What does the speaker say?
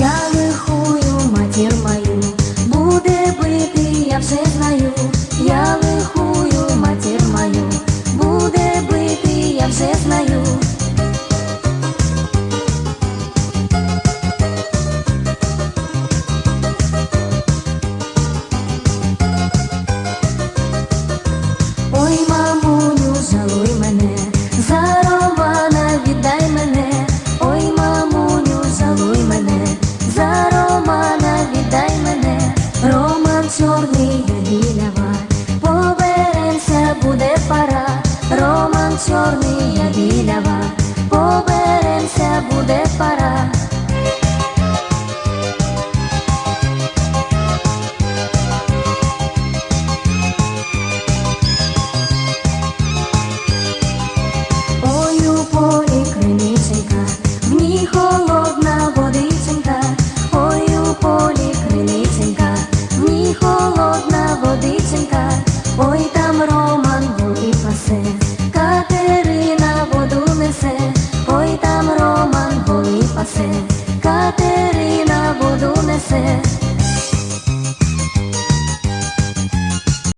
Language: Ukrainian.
Я лихую матір мою, буде бити, я все знаю, я лихую. чорний я біля поберемся буде. Катерина воду несе.